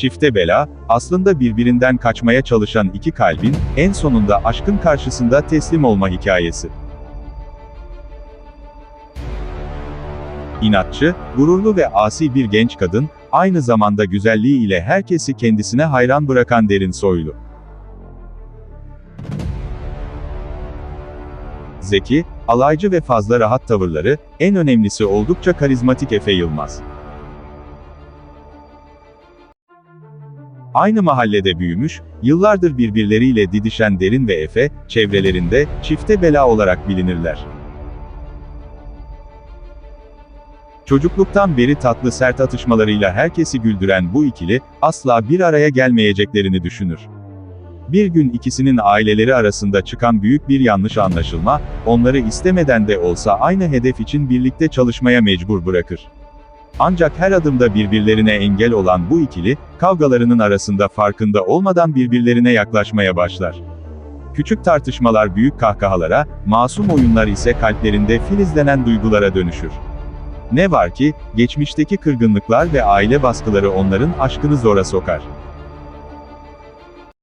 Çifte bela, aslında birbirinden kaçmaya çalışan iki kalbin, en sonunda aşkın karşısında teslim olma hikayesi. İnatçı, gururlu ve asi bir genç kadın, aynı zamanda güzelliği ile herkesi kendisine hayran bırakan derin soylu. Zeki, alaycı ve fazla rahat tavırları, en önemlisi oldukça karizmatik Efe Yılmaz. Aynı mahallede büyümüş, yıllardır birbirleriyle didişen Derin ve Efe, çevrelerinde, çifte bela olarak bilinirler. Çocukluktan beri tatlı sert atışmalarıyla herkesi güldüren bu ikili, asla bir araya gelmeyeceklerini düşünür. Bir gün ikisinin aileleri arasında çıkan büyük bir yanlış anlaşılma, onları istemeden de olsa aynı hedef için birlikte çalışmaya mecbur bırakır. Ancak her adımda birbirlerine engel olan bu ikili, kavgalarının arasında farkında olmadan birbirlerine yaklaşmaya başlar. Küçük tartışmalar büyük kahkahalara, masum oyunlar ise kalplerinde filizlenen duygulara dönüşür. Ne var ki, geçmişteki kırgınlıklar ve aile baskıları onların aşkını zora sokar.